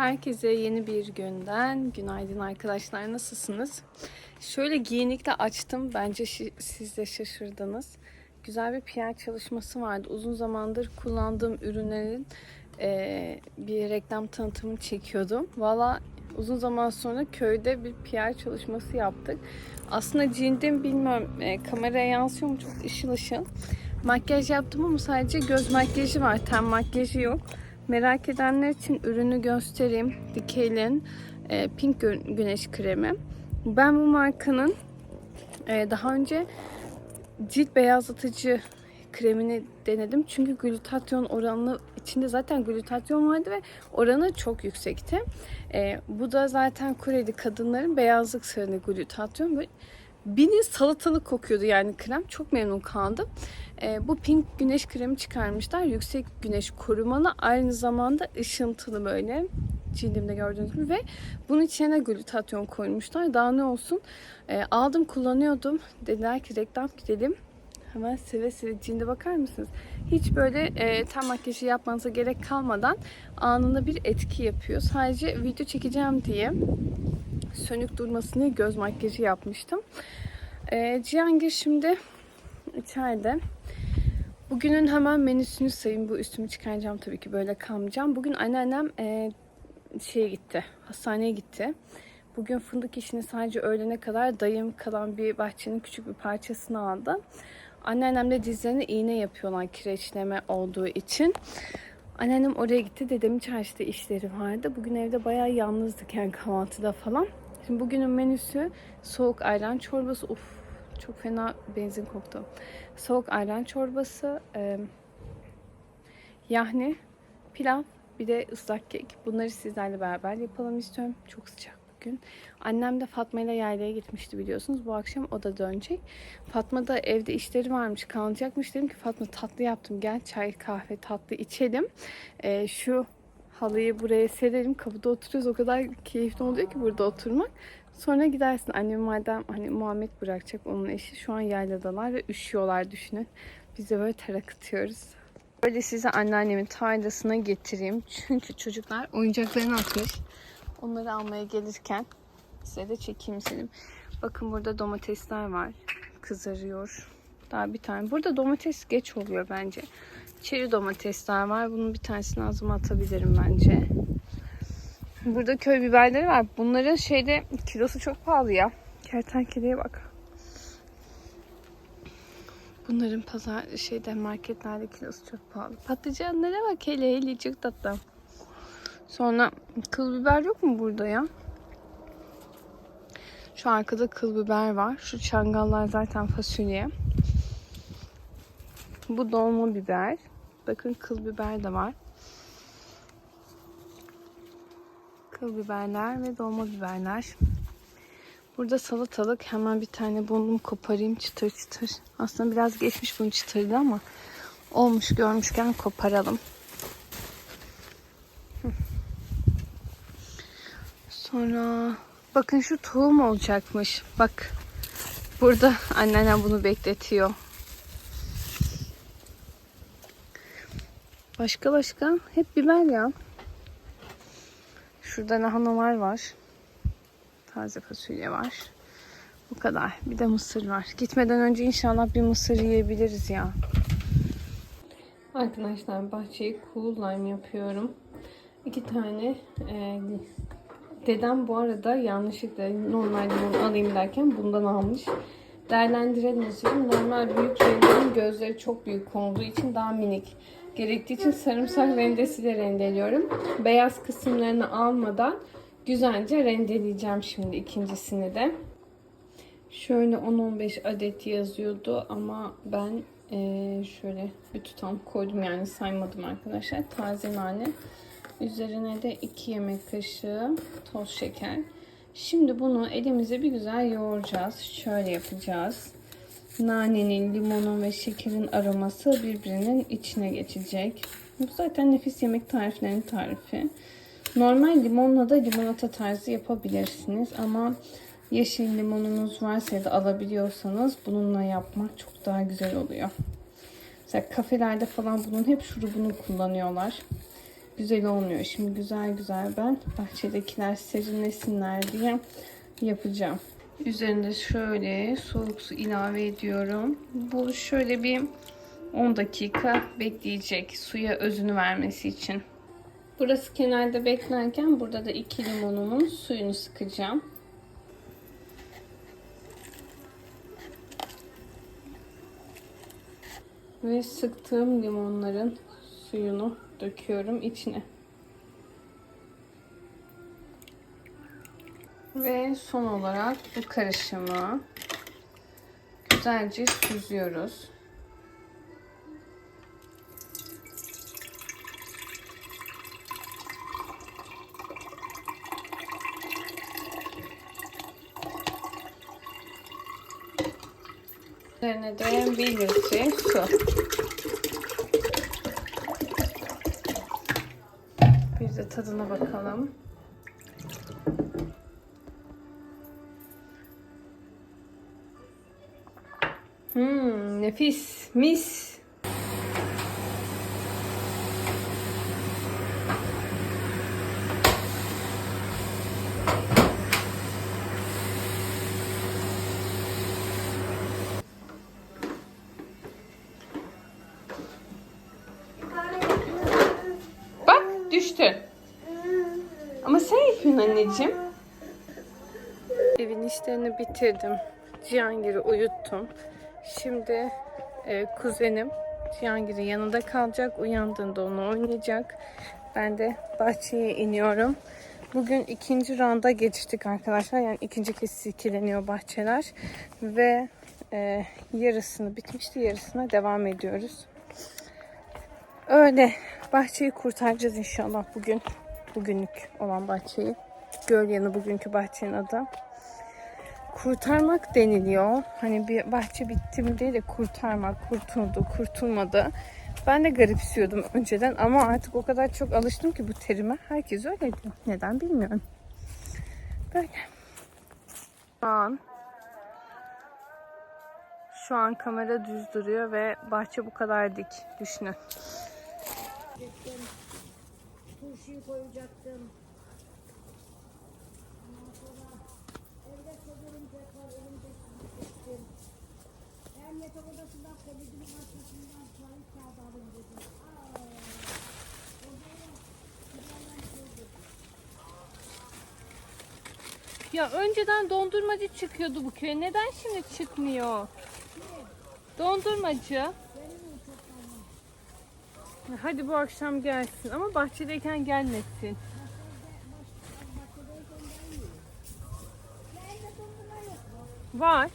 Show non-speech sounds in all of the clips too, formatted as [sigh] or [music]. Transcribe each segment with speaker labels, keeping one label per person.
Speaker 1: Herkese yeni bir günden günaydın arkadaşlar. Nasılsınız? Şöyle giyinikle açtım. Bence siz de şaşırdınız. Güzel bir PR çalışması vardı. Uzun zamandır kullandığım ürünlerin eee, bir reklam tanıtımını çekiyordum. Valla uzun zaman sonra köyde bir PR çalışması yaptık. Aslında cildim bilmem e, kameraya yansıyor mu çok ışıl ışıl. Makyaj yaptım ama sadece göz makyajı var. Ten makyajı yok. Merak edenler için ürünü göstereyim. Decay'in e, Pink Gü- Güneş Kremi. Ben bu markanın e, daha önce cilt beyazlatıcı kremini denedim. Çünkü glutatyon oranı içinde zaten glutatyon vardı ve oranı çok yüksekti. E, bu da zaten Koreli kadınların beyazlık sırrını glutatyon. Böyle Bini salatalık kokuyordu yani krem. Çok memnun kaldım. Ee, bu pink güneş kremi çıkarmışlar. Yüksek güneş korumalı. Aynı zamanda ışıntılı böyle. Cildimde gördüğünüz gibi. Ve bunun içine glutatyon koymuşlar. Daha ne olsun. Ee, aldım kullanıyordum. Dediler ki reklam gidelim. Hemen seve seve cilde bakar mısınız? Hiç böyle e, ten makyajı yapmanıza gerek kalmadan anında bir etki yapıyor. Sadece video çekeceğim diye sönük durmasını göz makyajı yapmıştım. Ee, Cihangir şimdi içeride. Bugünün hemen menüsünü sayayım. Bu üstümü çıkaracağım tabii ki böyle kalmayacağım. Bugün anneannem e, şeye gitti. Hastaneye gitti. Bugün fındık işini sadece öğlene kadar dayım kalan bir bahçenin küçük bir parçasını aldı. Anneannem de dizlerine iğne yapıyorlar kireçleme olduğu için. Anneannem oraya gitti. Dedemin çarşıda işleri vardı. Bugün evde bayağı yalnızdık yani kahvaltıda falan. Şimdi bugünün menüsü soğuk ayran çorbası. Uf çok fena benzin koktu. Soğuk ayran çorbası, e, yahni, pilav, bir de ıslak kek. Bunları sizlerle beraber yapalım istiyorum. Çok sıcak bugün. Annem de Fatma ile yaylaya gitmişti biliyorsunuz. Bu akşam o da dönecek. Fatma da evde işleri varmış, kalacakmış. Dedim ki Fatma tatlı yaptım. Gel çay, kahve, tatlı içelim. E, şu halıyı buraya serelim. Kapıda oturuyoruz. O kadar keyifli oluyor ki burada oturmak. Sonra gidersin. Annem madem hani Muhammed bırakacak onun eşi. Şu an yayladalar ve üşüyorlar düşünün. Biz de böyle ter akıtıyoruz. Böyle size anneannemin tarlasına getireyim. Çünkü çocuklar oyuncaklarını atmış. Onları almaya gelirken size de çekeyim istedim. Bakın burada domatesler var. Kızarıyor. Daha bir tane. Burada domates geç oluyor bence. Çeri domatesler var. Bunun bir tanesini ağzıma atabilirim bence. Burada köy biberleri var. Bunların şeyde kilosu çok pahalı ya. Kertenkeleye bak. Bunların pazar şeyde marketlerde kilosu çok pahalı. Patlıcanlara bak hele hele çok tatlı. Sonra kıl biber yok mu burada ya? Şu arkada kıl biber var. Şu çangallar zaten fasulye. Bu dolma biber. Bakın kıl biber de var. Kıl biberler ve dolma biberler. Burada salatalık. Hemen bir tane buldum koparayım çıtır çıtır. Aslında biraz geçmiş bunun çıtırdı ama olmuş görmüşken koparalım. Sonra bakın şu tohum olacakmış. Bak burada anneannem bunu bekletiyor. Başka başka hep biber ya. Şurada lahanalar var. Taze fasulye var. Bu kadar. Bir de mısır var. Gitmeden önce inşallah bir mısır yiyebiliriz ya. Arkadaşlar bahçeyi cool lime yapıyorum. İki tane e, dedem bu arada yanlışlıkla normal limon alayım derken bundan almış. Değerlendirelim istedim. Normal büyük rendenin gözleri çok büyük olduğu için daha minik gerektiği için sarımsak rendesiyle rendeliyorum. Beyaz kısımlarını almadan güzelce rendeleyeceğim şimdi ikincisini de. Şöyle 10-15 adet yazıyordu ama ben eee, şöyle bir tutam koydum yani saymadım arkadaşlar. Taze nane. Üzerine de 2 yemek kaşığı toz şeker. Şimdi bunu elimize bir güzel yoğuracağız. Şöyle yapacağız. Nanenin, limonun ve şekerin aroması birbirinin içine geçecek. Bu zaten nefis yemek tariflerinin tarifi. Normal limonla da limonata tarzı yapabilirsiniz ama yeşil limonunuz varsa ya da alabiliyorsanız bununla yapmak çok daha güzel oluyor. Mesela kafelerde falan bunun hep şurubunu kullanıyorlar. güzel olmuyor. Şimdi güzel güzel ben bahçedekiler serinlesinler diye yapacağım. Üzerinde şöyle soğuk su ilave ediyorum. Bu şöyle bir 10 dakika bekleyecek suya özünü vermesi için. Burası kenarda beklerken burada da iki limonumun suyunu sıkacağım. Ve sıktığım limonların suyunu döküyorum içine. Ve son olarak bu karışımı güzelce süzüyoruz. Üzerine de bir litre su. Bir de tadına bakalım. Nefis, mis. Bak düştü. Ama sen yapıyorsun anneciğim. Evin işlerini bitirdim. Cihangir'i uyuttum. Şimdi e, kuzenim Cihangir'in yanında kalacak. Uyandığında onu oynayacak. Ben de bahçeye iniyorum. Bugün ikinci randa geçtik arkadaşlar. Yani ikinci kez silkeleniyor bahçeler. Ve e, yarısını bitmişti. Yarısına devam ediyoruz. Öyle bahçeyi kurtaracağız inşallah bugün. Bugünlük olan bahçeyi. Göl yanı bugünkü bahçenin adı. Kurtarmak deniliyor. Hani bir bahçe bitti mi değil de kurtarmak, kurtuldu, kurtulmadı. Ben de garipsiyordum önceden ama artık o kadar çok alıştım ki bu terime. Herkes öyle diyor. Neden bilmiyorum. Böyle. Şu an şu an kamera düz duruyor ve bahçe bu kadar dik. Düşünün.
Speaker 2: Turşuyu koyacaktım. Ondan sonra evde çok örümcek var, örümcek çektim. Hem yatak odasından komodinin arkasından tuvalet kağıdı alın. Aa, koydum.
Speaker 1: Ya önceden dondurmacı çıkıyordu bu köye. Neden şimdi çıkmıyor? Dondurmacı. Hadi bu akşam gelsin ama bahçedeyken gelmesin. Var.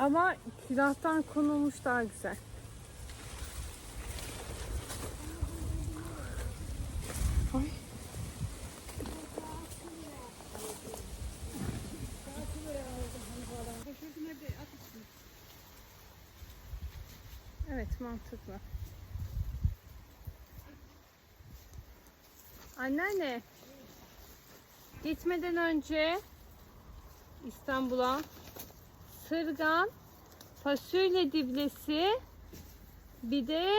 Speaker 1: Ama külahtan konulmuş daha güzel. Evet mantıklı. Anneanne. Gitmeden önce İstanbul'a sırgan, fasulye diblesi bir de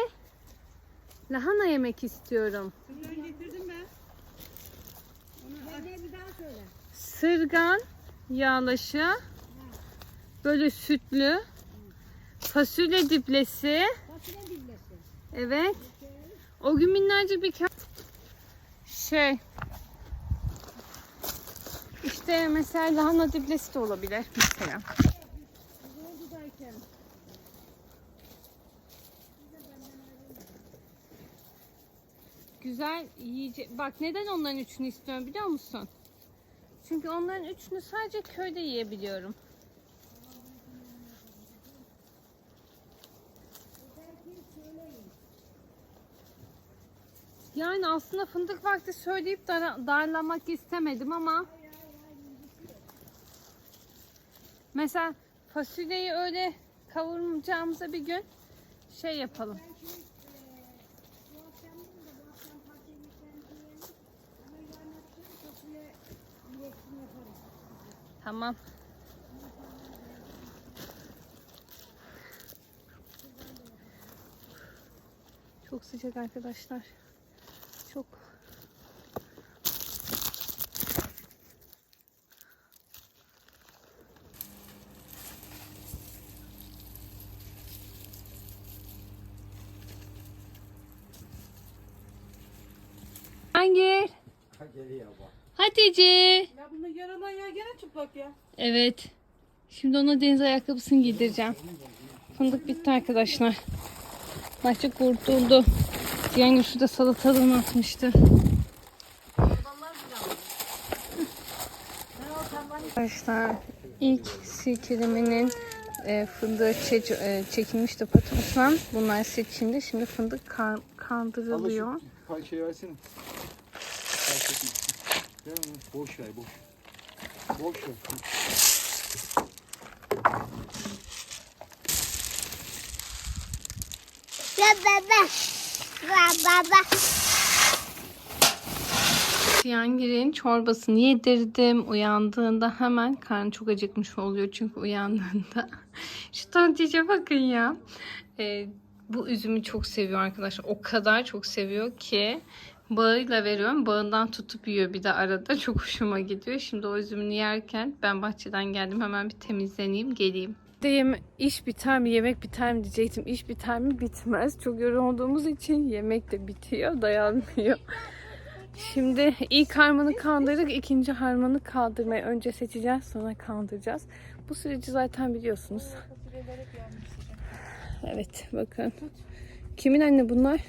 Speaker 1: lahana yemek istiyorum.
Speaker 2: Ben getirdim ben. Onu bir daha söyle.
Speaker 1: Sırgan yağlaşı böyle sütlü fasulye diblesi
Speaker 2: Fasulye diblesi.
Speaker 1: evet o gün minnacık bir ka- şey işte mesela lahana diblesi de olabilir mesela.
Speaker 2: Zordudayken.
Speaker 1: Güzel yiyecek. Bak neden onların üçünü istiyorum biliyor musun? Çünkü onların üçünü sadece köyde yiyebiliyorum. Yani aslında fındık vakti söyleyip dar- darlamak istemedim ama mesela fasulyeyi öyle kavuracağımıza bir gün şey yapalım. Tamam. Çok sıcak arkadaşlar. Cihangir. Hatice.
Speaker 3: Ya bunun yaralan ya gene çıplak ya.
Speaker 1: Evet. Şimdi ona deniz ayakkabısını giydireceğim. Fındık bitti arkadaşlar. Bahçe kurtuldu. Cihangir şurada salatalığını atmıştı. Arkadaşlar ilk silkeleminin e, fındığı çe- e, çekilmişti patustan. Bunlar seçildi. Şimdi fındık kan- kandırılıyor.
Speaker 4: Pay şey versene. Fark etmez. Onu. Boş ver boş. Boş ver.
Speaker 2: Ya baba. Ya baba.
Speaker 1: Cihangir'in çorbasını yedirdim. Uyandığında hemen karnı çok acıkmış oluyor çünkü uyandığında. [laughs] Şu tontice bakın ya. Ee, bu üzümü çok seviyor arkadaşlar. O kadar çok seviyor ki bağıyla veriyorum. Bağından tutup yiyor bir de arada. Çok hoşuma gidiyor. Şimdi o üzümünü yerken ben bahçeden geldim. Hemen bir temizleneyim geleyim. Yeme iş biter mi yemek biter mi diyecektim. İş biter mi bitmez. Çok yorulduğumuz için yemek de bitiyor dayanmıyor. Şimdi ilk harmanı kaldırdık. ikinci harmanı kaldırmayı önce seçeceğiz sonra kaldıracağız. Bu süreci zaten biliyorsunuz. Evet bakın. Kimin anne bunlar?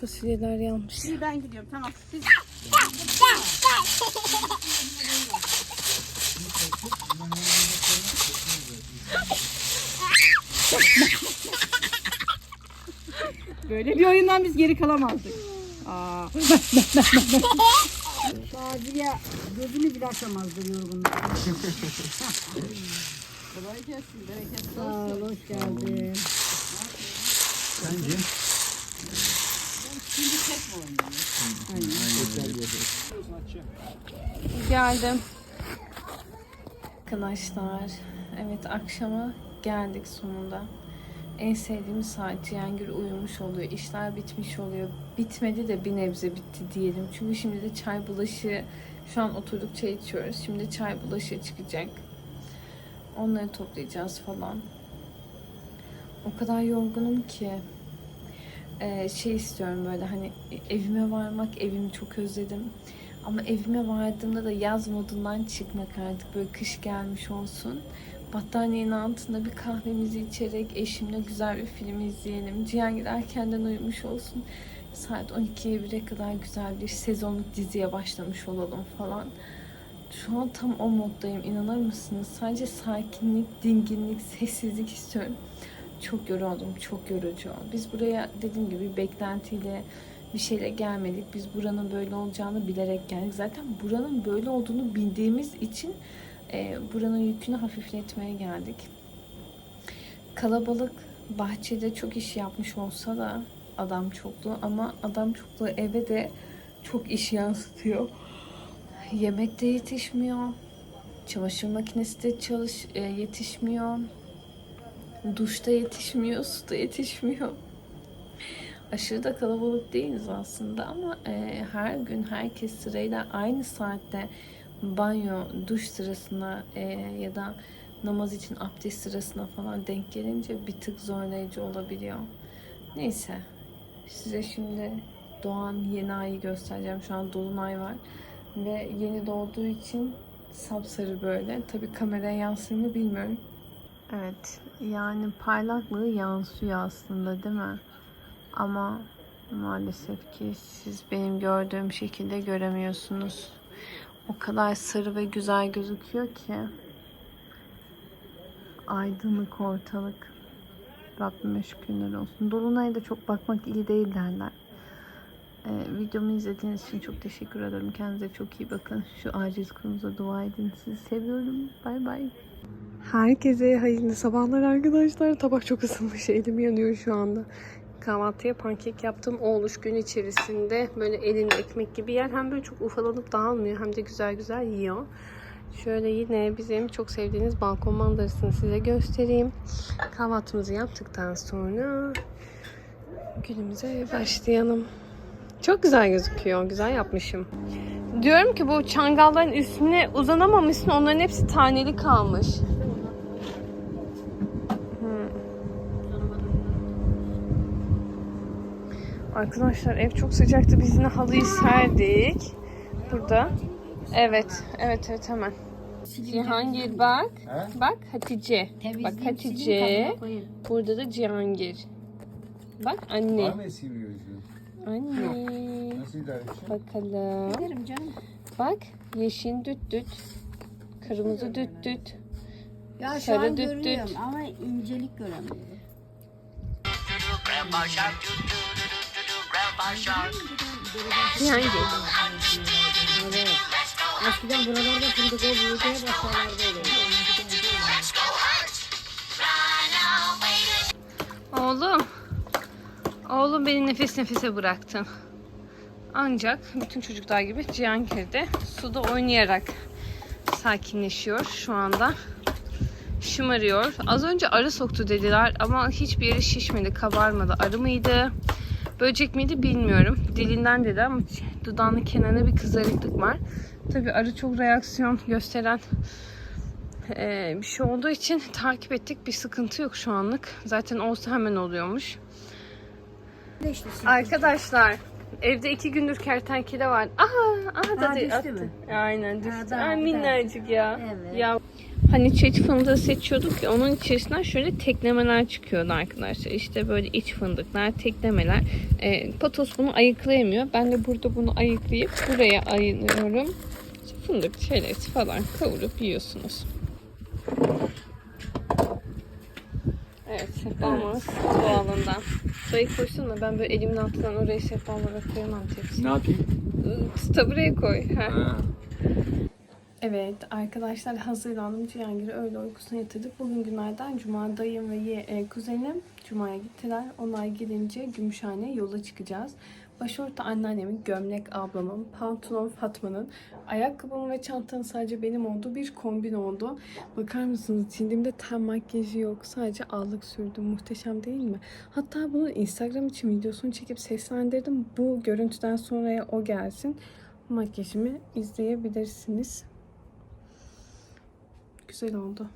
Speaker 1: Fasulyeler yanmış.
Speaker 3: Şimdi ben gidiyorum tamam. Siz Böyle bir oyundan biz geri kalamazdık. Aa.
Speaker 2: Şaziye gözünü bile açamazdı yorgunluk.
Speaker 3: Kolay gelsin, bereketli
Speaker 2: Sağ ol, hoş geldin.
Speaker 4: Sence?
Speaker 1: Geldim. Arkadaşlar, evet akşama geldik sonunda. En sevdiğim saat Cihangir uyumuş oluyor. işler bitmiş oluyor. Bitmedi de bir nebze bitti diyelim. Çünkü şimdi de çay bulaşığı şu an oturduk çay içiyoruz. Şimdi çay bulaşığı çıkacak. Onları toplayacağız falan. O kadar yorgunum ki Ee, şey istiyorum böyle hani evime varmak evimi çok özledim. Ama evime vardığımda da yaz modundan çıkmak artık böyle kış gelmiş olsun. Battaniyenin altında bir kahvemizi içerek eşimle güzel bir film izleyelim. Cihangir erkenden uyumuş olsun. Saat 12'ye 1'e kadar güzel bir sezonluk diziye başlamış olalım falan. Şu an tam o moddayım inanır mısınız? Sadece sakinlik, dinginlik, sessizlik istiyorum. Çok yoruldum, çok yorucu. Biz buraya dediğim gibi beklentiyle bir şeyle gelmedik. Biz buranın böyle olacağını bilerek geldik. Zaten buranın böyle olduğunu bildiğimiz için e, buranın yükünü hafifletmeye geldik. Kalabalık bahçede çok iş yapmış olsa da adam çokluğu ama adam çokluğu eve de çok iş yansıtıyor. Yemek de yetişmiyor. Çamaşır makinesi de çalış e, yetişmiyor. Duşta yetişmiyor, suda yetişmiyor. Aşırı da kalabalık değiliz aslında ama e, her gün herkes sırayla aynı saatte banyo, duş sırasına e, ya da namaz için abdest sırasına falan denk gelince bir tık zorlayıcı olabiliyor. Neyse. Size şimdi doğan yeni ayı göstereceğim. Şu an dolunay var. Ve yeni doğduğu için sapsarı böyle. Tabii kameraya yansır mı bilmiyorum. Evet. Yani parlaklığı yansıyor aslında değil mi? Ama maalesef ki siz benim gördüğüm şekilde göremiyorsunuz. O kadar sarı ve güzel gözüküyor ki. Aydınlık ortalık. Rabbime şükürler olsun. Dolunay'a da çok bakmak iyi değil derler. Ee, videomu izlediğiniz için çok teşekkür ederim. Kendinize çok iyi bakın. Şu aciz kulumuza dua edin. Sizi seviyorum. Bay bay. Herkese hayırlı sabahlar arkadaşlar. Tabak çok ısınmış. Elim yanıyor şu anda. Kahvaltıya pankek yaptım. Oğluş gün içerisinde böyle elinde ekmek gibi yer. Hem böyle çok ufalanıp dağılmıyor hem de güzel güzel yiyor. Şöyle yine bizim çok sevdiğiniz balkon manzarasını size göstereyim. Kahvaltımızı yaptıktan sonra günümüze başlayalım. Çok güzel gözüküyor. Güzel yapmışım. Diyorum ki bu çangalların üstüne uzanamamışsın. Onların hepsi taneli kalmış. Arkadaşlar ev çok sıcaktı. Biz yine halıyı serdik. Burada. Evet. Evet evet hemen. Cihangir bak. Bak Hatice. Bak Hatice. Burada da Cihangir. Bak anne. Anne.
Speaker 4: Nasıl idare edeceksin?
Speaker 1: Bakalım.
Speaker 2: Canım.
Speaker 1: Bak yeşil düt düt. Kırmızı düt düt.
Speaker 2: Ya şu
Speaker 1: Sarı
Speaker 2: an
Speaker 1: düt
Speaker 2: görüyorum
Speaker 1: düt.
Speaker 2: ama incelik göremiyorum.
Speaker 1: Cihangir.
Speaker 2: Evet. Eskiden buralarda fındık o büyüteye başlarlarda öyleydi.
Speaker 1: Oğlum. Oğlum beni nefes nefese bıraktın. Ancak bütün çocuklar gibi Cihangir de suda oynayarak sakinleşiyor şu anda. Şımarıyor. Az önce arı soktu dediler ama hiçbir yeri şişmedi, kabarmadı. Arı mıydı? Böcek miydi bilmiyorum. Dilinden dedi ama dudağının kenarında bir kızarıklık var. Tabii arı çok reaksiyon gösteren ee, bir şey olduğu için takip ettik. Bir sıkıntı yok şu anlık. Zaten olsa hemen oluyormuş. Arkadaşlar evde iki gündür kertenkele var. Aha, aha da de-
Speaker 2: düştü
Speaker 1: attı.
Speaker 2: mü?
Speaker 1: Aynen düştü.
Speaker 2: da-
Speaker 1: Ay,
Speaker 2: da-
Speaker 1: minnacık ya.
Speaker 2: Evet.
Speaker 1: Ya hani çeçil fındığı seçiyorduk ya onun içerisinden şöyle teklemeler çıkıyordu arkadaşlar. İşte böyle iç fındıklar, teklemeler. Ee, patos bunu ayıklayamıyor. Ben de burada bunu ayıklayıp buraya ayırıyorum. Fındık çerez falan kavurup yiyorsunuz. Evet, sehpamız doğalından. Sayı koysun da ben böyle elimin altından oraya sehpa olarak koyamam tepsi.
Speaker 4: Ne yapayım?
Speaker 1: Tabureye koy. Ha.
Speaker 4: Ha.
Speaker 1: Evet arkadaşlar hazırlandım. Cihangir'i öğle uykusuna yatırdık. Bugün günlerden cuma dayım ve ye, e, kuzenim cumaya gittiler. Onlar gidince Gümüşhane yola çıkacağız. Başörtü anneannemin, gömlek ablamın, pantolon Fatma'nın, ayakkabım ve çantanın sadece benim olduğu bir kombin oldu. Bakar mısınız cildimde ten makyajı yok. Sadece allık sürdüm. Muhteşem değil mi? Hatta bunu Instagram için videosunu çekip seslendirdim. Bu görüntüden sonraya o gelsin. Makyajımı izleyebilirsiniz. Güzel oldu.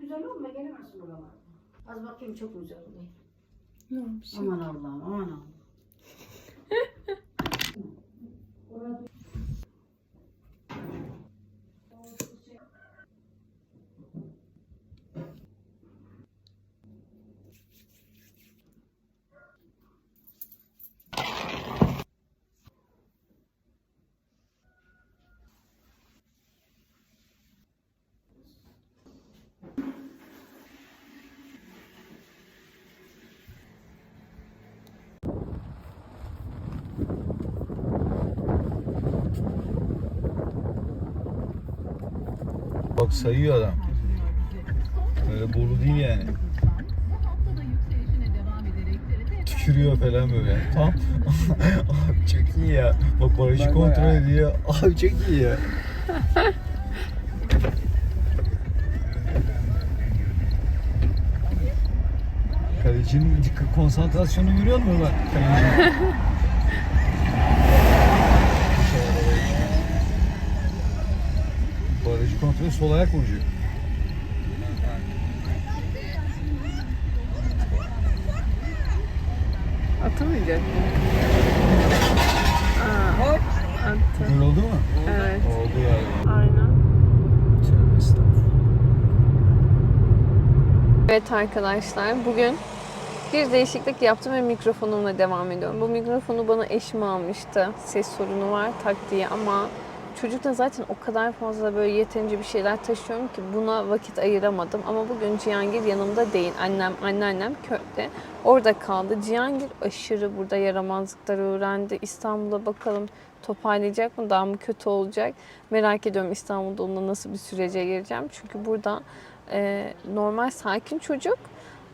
Speaker 2: Güzel olma gelemezsin buralara. Az bakayım çok güzel oluyor.
Speaker 1: Ne olmuş?
Speaker 2: Aman Allah'ım aman Allah'ım.
Speaker 4: Bak sayıyor adam. Öyle boru değil yani. Tükürüyor falan böyle. Tam. [laughs] Abi çok iyi ya. Bak barajı kontrol ediyor. Abi çok iyi ya. Kalecinin konsantrasyonu görüyor musun bak? Kontrolü sol ayak vuracak.
Speaker 1: Atamayacak mı? Aa, attı.
Speaker 4: Gol oldu mu?
Speaker 1: Evet.
Speaker 4: Oldu galiba.
Speaker 1: Aynen.
Speaker 4: Tövbe estağfurullah.
Speaker 1: Evet arkadaşlar bugün bir değişiklik yaptım ve mikrofonumla devam ediyorum. Bu mikrofonu bana eşim almıştı. Ses sorunu var tak diye ama çocukta zaten o kadar fazla böyle yeterince bir şeyler taşıyorum ki buna vakit ayıramadım. Ama bugün Cihangir yanımda değil. Annem, anneannem köyde. Orada kaldı. Cihangir aşırı burada yaramazlıklar öğrendi. İstanbul'a bakalım toparlayacak mı? Daha mı kötü olacak? Merak ediyorum İstanbul'da onunla nasıl bir sürece gireceğim. Çünkü burada e, normal sakin çocuk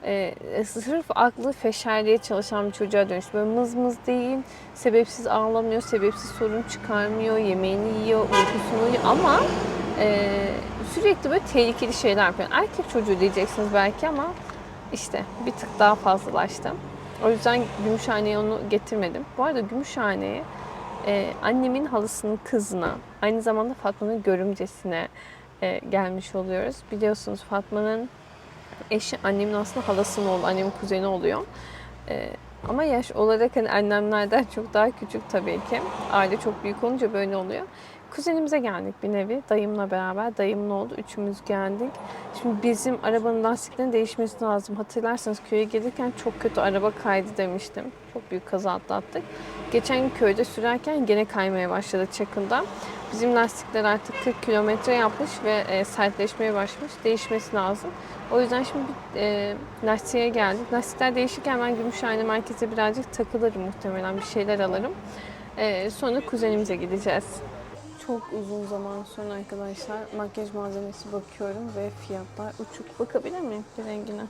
Speaker 1: e, sırf aklı feşerliğe çalışan bir çocuğa dönüştü. Böyle mız mız değil, sebepsiz ağlamıyor, sebepsiz sorun çıkarmıyor, yemeğini yiyor, uykusunu uyuyor ama e, sürekli böyle tehlikeli şeyler yapıyor. Erkek çocuğu diyeceksiniz belki ama işte bir tık daha fazlalaştı. O yüzden Gümüşhane'ye onu getirmedim. Bu arada Gümüşhane'ye e, annemin halısının kızına, aynı zamanda Fatma'nın görümcesine e, gelmiş oluyoruz. Biliyorsunuz Fatma'nın eşi annemin aslında halasının oğlu, annemin kuzeni oluyor. E, ama yaş olarak hani annemlerden [laughs] çok daha küçük tabii ki. Aile çok büyük olunca böyle oluyor. Kuzenimize geldik bir nevi. Dayımla beraber. Dayımın oğlu. Üçümüz geldik. Şimdi bizim arabanın lastiklerinin değişmesi lazım. Hatırlarsanız köye gelirken çok kötü araba kaydı demiştim. Çok büyük kaza atlattık. Geçen gün köyde sürerken gene kaymaya başladı çakılda. Bizim lastikler artık 40 kilometre yapmış ve e, sertleşmeye başlamış. Değişmesi lazım. O yüzden şimdi bir e, lastiğe geldik. Lastikler değişirken ben Gümüşhane merkeze birazcık takılırım muhtemelen. Bir şeyler alırım. E, sonra kuzenimize gideceğiz. Çok uzun zaman sonra arkadaşlar makyaj malzemesi bakıyorum ve fiyatlar uçuk. Bakabilir miyim bir rengine?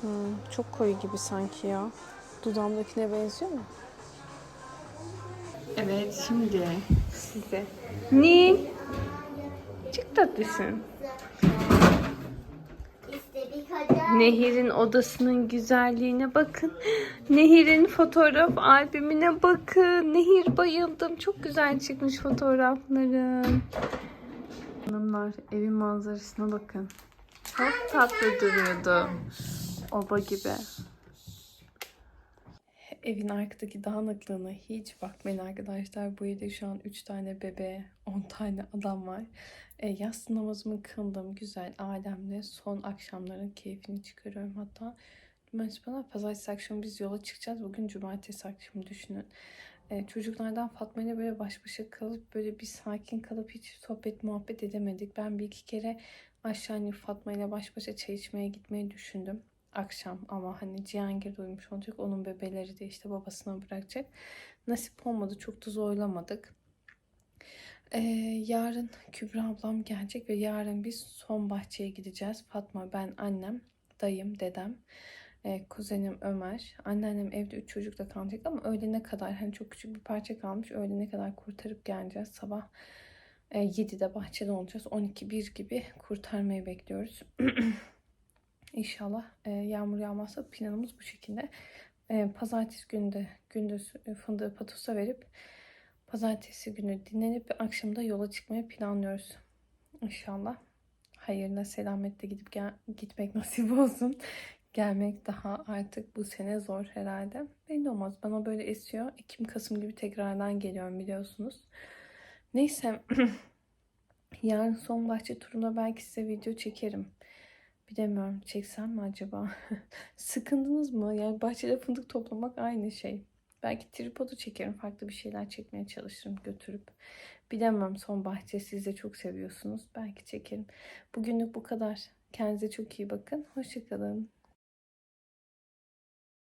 Speaker 1: Hmm, çok koyu gibi sanki ya. Dudağımdakine benziyor mu? Evet şimdi size. Nil. Çok tatlısın. Nehir'in odasının güzelliğine bakın. Nehir'in fotoğraf albümüne bakın. Nehir bayıldım. Çok güzel çıkmış fotoğrafların. Hanımlar evin manzarasına bakın. Çok tatlı duruyordu. Oba gibi. Evin arkadaki dağınıklığına hiç bakmayın arkadaşlar. Bu evde şu an 3 tane bebe, 10 tane adam var. E, yatsı namazımı kıldım. Güzel alemle son akşamların keyfini çıkarıyorum. Hatta cumartesi bana pazartesi akşamı biz yola çıkacağız. Bugün cumartesi akşamı düşünün. E, çocuklardan Fatma ile böyle baş başa kalıp böyle bir sakin kalıp hiç sohbet muhabbet edemedik. Ben bir iki kere aşağı inip Fatma ile baş başa çay içmeye gitmeyi düşündüm akşam ama hani Cihangir duymuş olacak. Onun bebeleri de işte babasına bırakacak. Nasip olmadı. Çok da zorlamadık. Ee, yarın Kübra ablam gelecek ve yarın biz son bahçeye gideceğiz. Fatma, ben, annem, dayım, dedem, e, kuzenim Ömer. Anneannem evde üç çocukla kalacak ama öğlene kadar hani çok küçük bir parça kalmış. Öğlene kadar kurtarıp geleceğiz. Sabah e, 7'de bahçede olacağız. 12-1 gibi kurtarmayı bekliyoruz. [clears throat] İnşallah e, yağmur yağmazsa planımız bu şekilde. E, pazartesi günü de gündüz fındığı patosa verip pazartesi günü dinlenip akşamda yola çıkmayı planlıyoruz. İnşallah. Hayırla selametle gidip gel gitmek [laughs] nasip olsun. Gelmek daha artık bu sene zor herhalde. Belli olmaz. Bana böyle esiyor. Ekim Kasım gibi tekrardan geliyorum biliyorsunuz. Neyse. [clears throat] Yarın son bahçe turunda belki size video çekerim. Bilemiyorum çeksem mi acaba? [laughs] Sıkıldınız mı? Yani bahçede fındık toplamak aynı şey. Belki tripodu çekerim. Farklı bir şeyler çekmeye çalışırım götürüp. Bilemem son bahçe siz de çok seviyorsunuz. Belki çekerim. Bugünlük bu kadar. Kendinize çok iyi bakın. Hoşçakalın.